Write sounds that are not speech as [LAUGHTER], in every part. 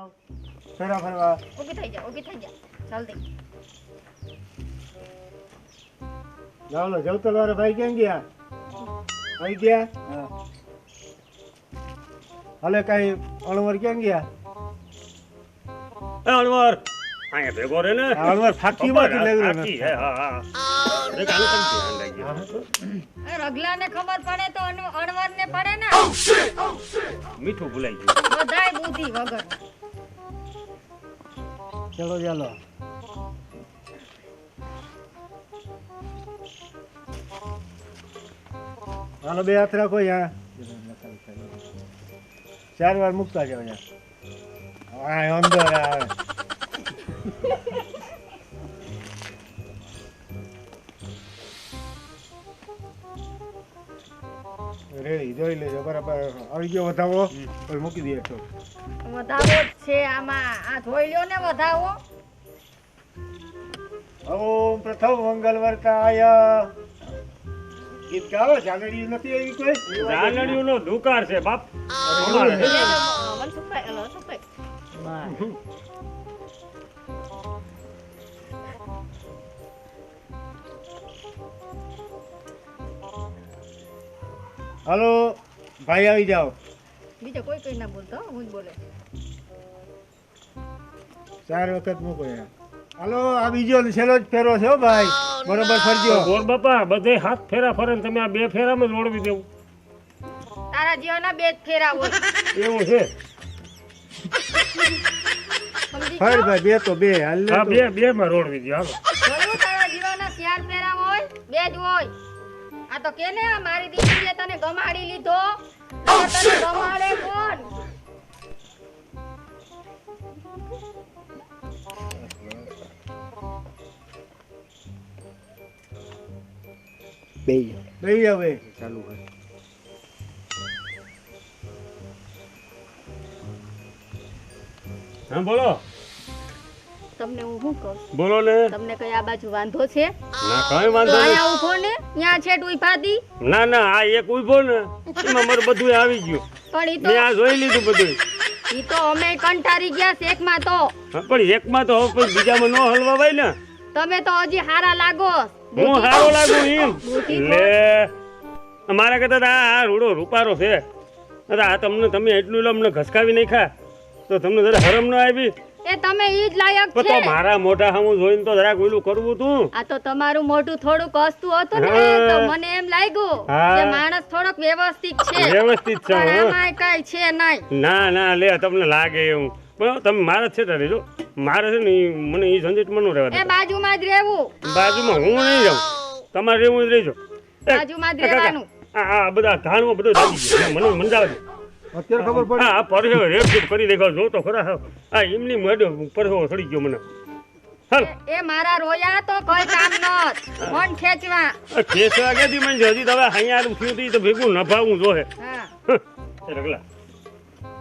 આવ ફેરા ફરવા. ઊભી થઈ જા ઊભી થઈ જા. જલ્દી. ચાલો જવતલ વાળા ભાઈ કેમ ગયા? ભાઈ ગયા? હાલે કઈ અણવર કેમ ગયા? એ અણવર! આયા ભેગો રે ને. અણવર ફાકી માંથી લેવું ફાકી, હે, હા, હા. કેમ ધ્યાન રાખજે. એ રગલાને ખબર પડે તો અણવર ને પડે ને? મીઠું ભૂલાઈ ગયું. બધાય બુદ્ધિ વગર. ચલો ચાલો. હાલો બે હાથ રાખો અહીંયા. ચાર વાર મૂકતા જાઓ આ અંદર આવે. રેડી જોઈ લેજો બરાબર. આવી ગયો વધાવો પછી મૂકી દઈએ તો. વધાવો છે આમાં. આ જોઈ લ્યો ને વધાવો. ઓમ પ્રથમ મંગળવાર કાય ગીત ગાવો? જાગડી નથી આવી કોઈ? છે બાપ અમારે છે ને. મનસુખભાઈ હલો હાલો ભાઈ આવી જાઓ. બીજો કોઈ કઈ ના બોલતો હું જ બોલે. ચાર વખત મૂકો હલો હાલો આ બીજો છેલ્લો જ ફેરો છે હો ભાઈ. બરોબર ફરજો. ગોર બાપા બધે હાથ ફેરા ફરે ને તમે આ બે ફેરામાં જ ઓળવી દેવું. તારા જીવના બે જ ફેરા હોય. એવું છે? ફર ભાઈ બે તો બે હાલ લે હા તો. બે બે માં રોડવી દે હાલો તારા જીવના ચાર ફેરા હોય બે જ હોય. આ તો કેને? આ મારી દીકરીએ તને ગમાડી લીધો. નકર તને ગમાડે કોણ? બે જાઓ. બે ચાલુ હા બોલો. તમને હું શું કહું? બોલો ને તમને કઈ આ બાજુ વાંધો છે? ના કઈ વાંધો નહીં. અહીંયા ઊભો ને. ત્યાં છે દી ના ના આ એક ઊભો ને. એમાં મારું બધું આવી ગયું. પણ ઈ મેં તો આ જોઈ લીધું બધું ઈ તો અમે કંટારી ગયા એકમાં તો. પણ એકમાં તો હવે બીજામાં ન હલવાવાય ને. તમે તો હજી હારા લાગો. હું હારો લાગુ એમ. લે અમારા કરતા આ રૂડો રૂપારો છે. આ તમને તમે એટલું અમને ઘસકાવી નાખ્યા તો તમને જરા હરમ ન આવી? એ તમે ઈ જ લાયક છે તો મારા મોઢા સામું જોઈને તો જરાક ઓલું કરવું તું. આ તો તમારું મોઢું થોડુંક હસતું હતું ને તો મને એમ લાગ્યું કે માણસ થોડોક વ્યવસ્થિત છે. વ્યવસ્થિત છે આમાં કઈ છે નહીં. ના ના લે તમને લાગે એવું. પણ તમે મારા છે તારે જો. મારે છે ને મને ઈ ઝંઝટ ન રહેવા એ દે બાજુમાં જ રહેવું. બાજુમાં હું નહીં જાઉં. તમારે રહેવું જ રહેજો. બાજુમાં જ રહેવાનું. આ બધા ધાણો બધું ગયું. મને મંજાવ અત્યારે ખબર પડી? હા આ પરસેવો રેપ કરી દેખાવ જો તો ખરા આ એમની મડ પરસેવો સડી ગયો મને. હાલ. એ- મારા રોયા તો કોઈ કામ ન ફોન ખેંચવા. ખેંચવા કે દી મને હજી તમે હવે અહીંયા થયું હતું ઈ તો ભેગું નભાવું જોહે. હા. એ રગલા.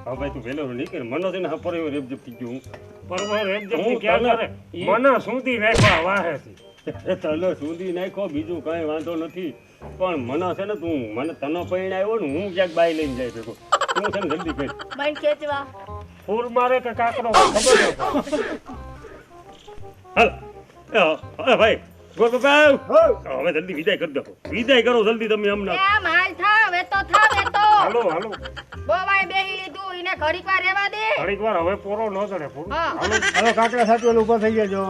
હા ભાઈ તું વેલો નીકળ. મને છે ને હા પરસેવો રેપ જેપ થઈ ગયો. હું પરવો રેપ જેપ હું ક્યાં કરે? મને સુધી નાખવા વાહે છે. તને સુધી નાખો બીજું કાંઈ વાંધો નથી. પણ મને છે ને તું મને તને પૈણ આવ્યો ને હું ક્યાંક બાઈ લઈને જાય ભેગો. તું છે ને જલ્દી કહી મન ખેંચવા. ફૂલ મારે કે કાકરો ખબર ન હાલ. એ હા, હા ભાઈ ગોર હવે જલ્દી વિદાય કરી દો. વિદાય કરો જલ્દી તમે હમણાં આમ હાલ થાવ એ તો થાવ એ તો. હાલો હાલો. બોવાય બેહી લીધું એને ઘડીક વાર રહેવા દે. ઘડીક વાર હવે પોરો ન ચડે પૂરું હા. હાલો. કાકડા સાચવેલ ઊભા થઈ જજો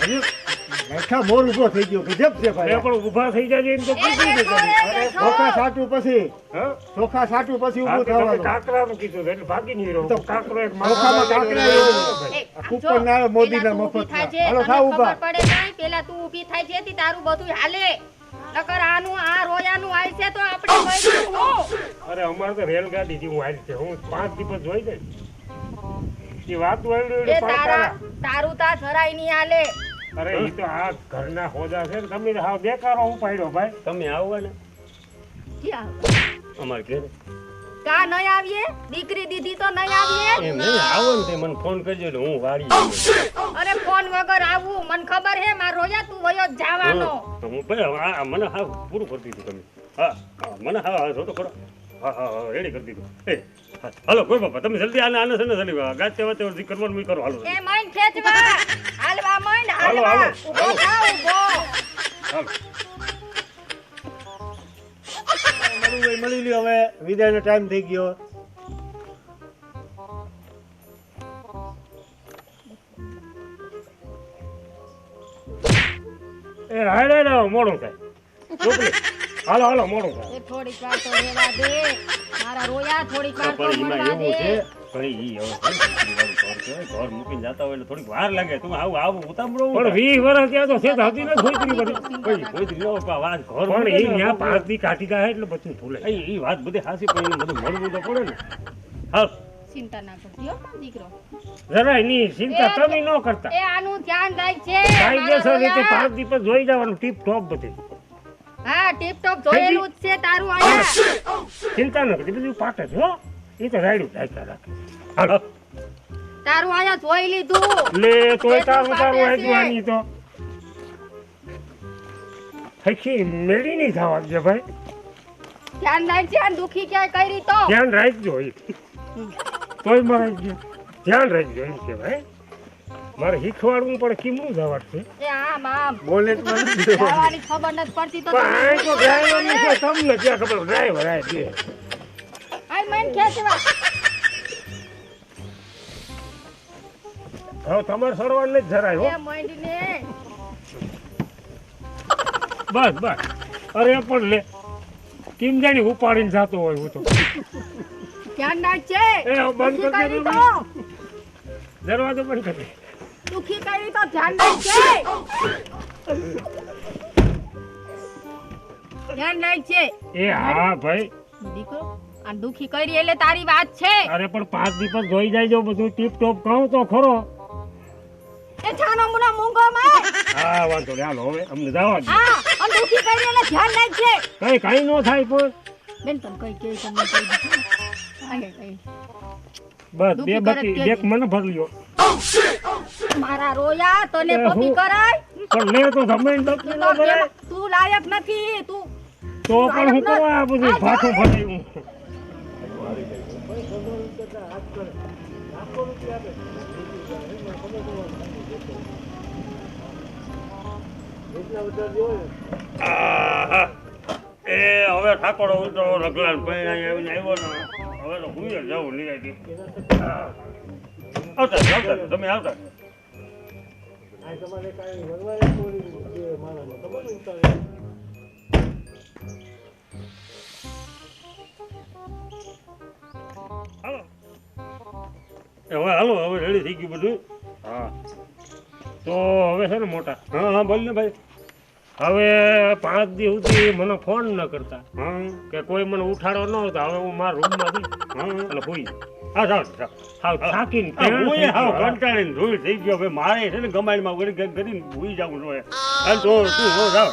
હજી [LAUGHS] બેઠા મોર ઊભો થઈ ગયો. ગજબ છે એ ભાઈ પણ ઊભા થઈ જાય એમ તો કીધું ને તમે. ચોખા સાચું પછી. હા? ચોખા સાટું પછી તમે થવાનું. કાકરાનું કીધું એટલે ભાગી નહીં રહું. તો કાકરો એક ચોખામાં કાકરા કૂપન ના આવે મોદીના પેલા તું ઊભી મફતના. થાય છે, હાલો, થા ઊભા ખબર પડે કાંઈ? પેલા તું ઊભી થાય છે, તારું બધું હાલે. નકર આનું આ રોયાનું આય છે તો આપણે અરે અમારે તો રેલગાડી થી હું આવી છે. હું પાંચ દિવસ જોઈ જાય એ વાત તારા તારું તા જરાય નહીં હાલે. અરે એ તો આ ઘરના હોદા છે ને તમે હાવ બેકારો ઉપાડ્યો ભાઈ. તમે આવો ને. ક્યાં? અમારે ઘેર. કા નહીં આવીએ? દીકરી દીધી તો નહીં આવીએ? એમ નહીં આવો ને તે મને ફોન કરજો એટલે હું વાળી અરે ફોન વગર આવું? મને ખબર હે માર રોયા તું વયો જ જવાનો. તો હું ભાઈ મને હા પૂરું કરી દીધું તમે. હા મને હા હા જો તો ખરો. હા હા હા રેડી કરી દીધું. એ હાલો કોઈ બાપા તમે જલ્દી આને આને સને ને જલ્દી ગાતે વાતે જે કરવાનું મી કરો હાલો એ મઈન ખેંચવા. હાલવા મઈન હાલો, હાલવા. હાલો, હાલો હાલો. મળી લ્યો હવે વિદાયનો ટાઈમ થઈ ગયો. એ હાલે ને મોડું થાય. હાલો હાલો મોડું એ થોડીક વાર તો રેવા દે. મારા રોયા થોડીક વાર તો મળવા એવું છે દે પણ ઈ હવે ઘર મૂકીને જતા હોય એટલે થોડીક વાર લાગે. તું આવું આવું ઉતામળો પણ થાય? વીસ વર્ષ ત્યાં તો સેત હતી ને છોકરી બધી. કોઈ કોઈ દી ન વાત ઘર પણ મૂકે એ ને, ત્યાં પાંચ દી કાઢી જાય એટલે બધું ભૂલે. એ ઈ વાત બધી હાસી પણ એને બધું મળવું તો પડે ને. હા ચિંતા ના કરતી હો દીકરો. જરાય નહીં ચિંતા તમે ન કરતા. એ આનું ધ્યાન રાખ છે કાયદેસર રીતે પાંચ દી પછી જોઈ જવાનું ટીપ ટોપ બધી. હા ટીપ ટોપ જોયેલું જ છે તારું આયા ચિંતા ન કરતી બધું પાટે છે હો. એ તો રાયડું થાય રાખે. હાલો. તારું આયા જોઈ લીધું. લે તોય તારું તારું. આજવાની તો. હખી મેળી નહીં થવા દે ભાઈ. ધ્યાન રાખ ધ્યાન દુખી ક્યાંય કરી તો. ધ્યાન રાખજો તોય મારે જે- ધ્યાન રાખજો એમ કે ભાઈ મારે શીખવાડવું પણ કેમનું જવાડ છે ખબર નથી પડતી તો તમને ક્યાં ખબર ડ્રાઈવર આ ખેંચવા હવે તમારે સરવાનું જ જરાય હો. બસ બસ. અરે પણ લે. કેમ જાણી ઉપાડીને જતો હોય હું તો. ધ્યાન રાખ એ બંધ કરી કરી દે દરવાજો બંધ કરી. દુખી કરી તો ધ્યાન રાખજે. ધ્યાન રાખજે. એ હા ભાઈ. દીકરો આ દુખી કરી એટલે તારી વાત છે. અરે પણ પાંચ દિવસ જોઈ જાય જો બધું ટીપ ટોપ કહું તો ખરો. એ છાનો મુનો મૂંગો માં હા વાંધો નહીં. હાલો હવે અમને જવા દે. હા અને દુખી કરી એટલે ધ્યાન રાખજે. કઈ કઈ ન થાય પણ બેન તમ કઈ કે તમને કઈ બસ બે બાકી એક મને ભરલ્યો મારા રોયા તને પપી કરાય? પણ મેં તો જમીન તું ન તો તું લાયક નથી તું તો પણ હું કરવા આ બધું આ ફાટી હું? એ હવે ઠાકોરો ઉતરો રગલાન પૈણા આવીને આવ્યો ને હવે તો હું જવું નિરાયતી આવતા આવતા તમે આવતા તમારે કાંઈ વરવાય ઉતારે. હવે હાલો હવે રેડી થઈ ગયું બધું. હા. તો હવે છે ને મોટા. હા હા બોલ ને ભાઈ. હવે પાંચ દિવસ સુધી મને ફોન ન કરતા. કે કોઈ મને ઉઠાડો ન હતો હવે હું મારા રૂમમાં જઈ હા. અને હોઈ હા જાઓ જાઓ થાકીને હા, એ હાવ કંટાળીને ધૂળ થઈ ગયો. હવે મારે છે ને ગમાડીમાં વળી કરીને ભૂઈ જવું જોઈએ. તો તું હો જાવ